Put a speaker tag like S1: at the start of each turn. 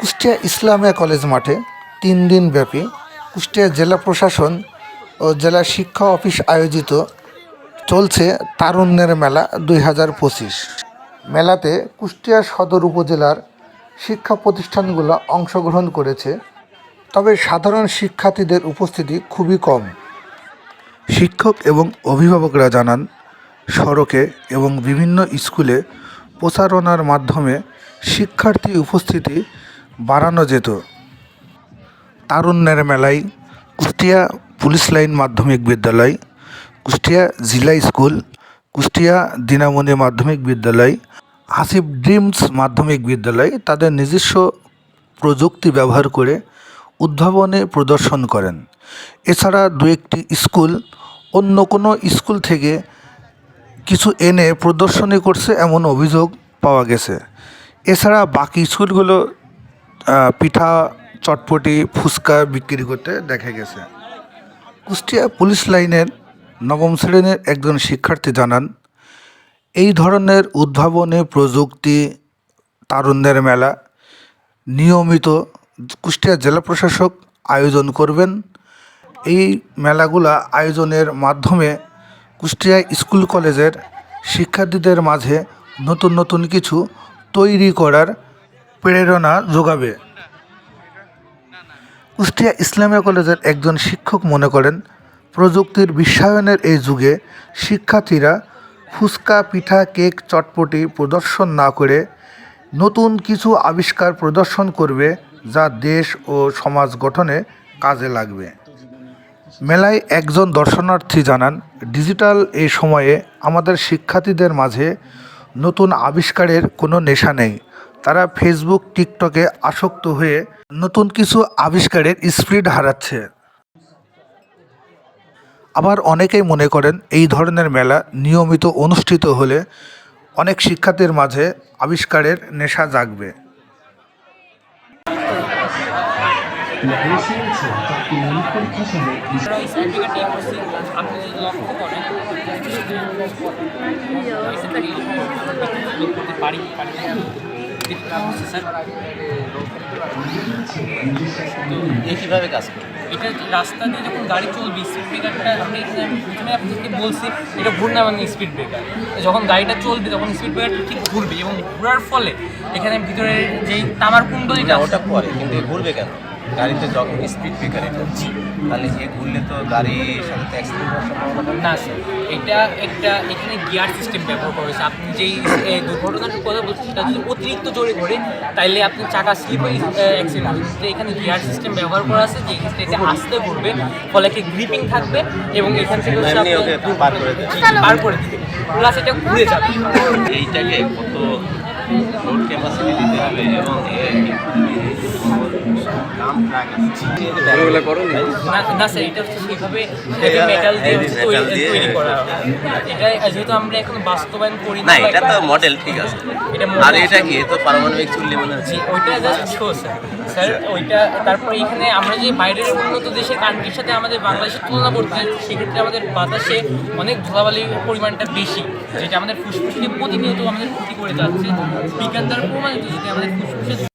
S1: Kushtia Islamia college মাঠে তিন দিন ব্যাপী কুষ্টিয়া জেলা প্রশাসন ও জেলা শিক্ষা অফিস আয়োজিত চলছে তারুণ্যের মেলা দুই হাজার পঁচিশ। মেলাতে কুষ্টিয়া সদর উপজেলার শিক্ষা প্রতিষ্ঠানগুলো অংশগ্রহণ করেছে, তবে সাধারণ শিক্ষার্থীদের উপস্থিতি খুবই কম। শিক্ষক এবং অভিভাবকরা জানান, সড়কে এবং বিভিন্ন স্কুলে প্রচারণার মাধ্যমে শিক্ষার্থী উপস্থিতি বাড়ানো যেত। তারুণ্যের মেলায় কুষ্টিয়া পুলিশ লাইন মাধ্যমিক বিদ্যালয়, কুষ্টিয়া জিলা স্কুল, কুষ্টিয়া দিনামণি মাধ্যমিক বিদ্যালয় হাসিব ড্রিমস মাধ্যমিক বিদ্যালয় তাদের নিজস্ব প্রযুক্তি ব্যবহার করে উদ্ভাবনে প্রদর্শন করেন। এছাড়া দু একটি স্কুল, অন্য কোনো স্কুল থেকে কিছু এনে প্রদর্শনী করছে এমন অভিযোগ পাওয়া গেছে। এছাড়া বাকি স্কুলগুলো পিঠা চটপটি ফুচকা বিক্রি করতে দেখা গেছে। কুষ্টিয়া পুলিশ লাইনের নবম শ্রেণির একজন শিক্ষার্থী জানান, এই ধরনের উদ্ভাবনী প্রযুক্তি তারুণ্যের মেলা। নিয়মিত কুষ্টিয়া জেলা প্রশাসক আয়োজন করবেন। এই মেলাগুলা আয়োজনের মাধ্যমে কুষ্টিয়া স্কুল কলেজের শিক্ষার্থীদের মাঝে নতুন নতুন কিছু তৈরি করার প্রেরণা যোগাবে। কুষ্টিয়া ইসলামিয়া কলেজের একজন শিক্ষক মনে করেন, প্রযুক্তির বিশ্বায়নের এই যুগে শিক্ষার্থীরা ফুচকা, পিঠা, কেক, চটপটি প্রদর্শন না করে নতুন কিছু আবিষ্কার প্রদর্শন করবে যা দেশ ও সমাজ গঠনে কাজে লাগবে। মেলায় একজন দর্শনার্থী জানান, ডিজিটাল এই সময়ে আমাদের শিক্ষার্থীদের মাঝে নতুন আবিষ্কারের কোনো নেশা নেই। তারা ফেসবুক টিকটকে আসক্ত হয়ে নতুন কিছু আবিষ্কারের স্পিড হারাচ্ছে। আবার অনেকেই মনে করেন এই ধরনের মেলা নিয়মিত অনুষ্ঠিত হলে অনেক শিক্ষার্থীর মাঝে আবিষ্কারের নেশা জাগবে।
S2: যদি লক্ষ্য করেন লক্ষ্য
S3: কীভাবে কাজ করে
S2: এটা রাস্তা দিয়ে যখন গাড়ি চলবে স্পিড ব্রেকারটা আমি প্রথমে আপনাকে বলছি এটা ঘূর্ণায়মান স্পিড ব্রেকার যখন গাড়িটা চলবে তখন স্পিড ব্রেকারটা ঠিক ঘুরবে এবং ঘোরার ফলে এখানে ভিতরে যেই তামার কুণ্ডলিটা
S3: ওটা পরে কিন্তু ঘুরবে কেন? গাড়িতে যখন স্পিড ব্রেকার এটা তাহলে এ ঘুরলে তো গাড়ির সাথে অ্যাক্সিডেন্ট হওয়ার সম্ভাবনা
S2: না স্যার এটা একটা এখানে গিয়ার সিস্টেম ব্যবহার করা হয়েছে। আপনি যেই দুর্ঘটনাটার কথা বলছেন সেটা যদি অতিরিক্ত জোরে ঘোরে তাইলে আপনি চাকা স্লিপ হয়ে অ্যাক্সিডেন্ট এখানে গিয়ার সিস্টেম ব্যবহার করা আছে যে ক্ষেত্রে এটা আস্তে ঘুরবে ফলে একটা গ্রিপিং থাকবে এবং এখান থেকে
S3: বার করে
S2: দিতে প্লাস এটা ঘুরে যাবে।
S3: এইটাকে কত লোড ক্যাপাসিটি দিতে হবে এবং
S2: না। না স্যার এটা হচ্ছে সেইভাবে মেটাল দিয়ে হচ্ছে
S3: Heavy metal
S2: তৈরি করা। এটা যেহেতু আমরা এখন বাস্তবায়ন করি
S3: না এটা তো মডেল ঠিক আছে।
S2: এটা
S3: আর এটা কি? তো পারমাণবিক চুল্লি মনে হচ্ছে।
S2: ওইটা জাস্ট শো স্যার স্যার ওইটা তারপরে এখানে আমরা যে বাইরের উন্নত দেশের কান্ট্রির সাথে আমাদের বাংলাদেশের তুলনা করতে সেক্ষেত্রে আমাদের বাতাসে অনেক ধুলাবালির পরিমাণটা বেশি যেটা আমাদের ফুসফুসকে প্রতিনিয়ত আমাদের ক্ষতি করে যাচ্ছে। বিজ্ঞান দ্বারা প্রমাণিত যদি আমাদের ফুসফুসের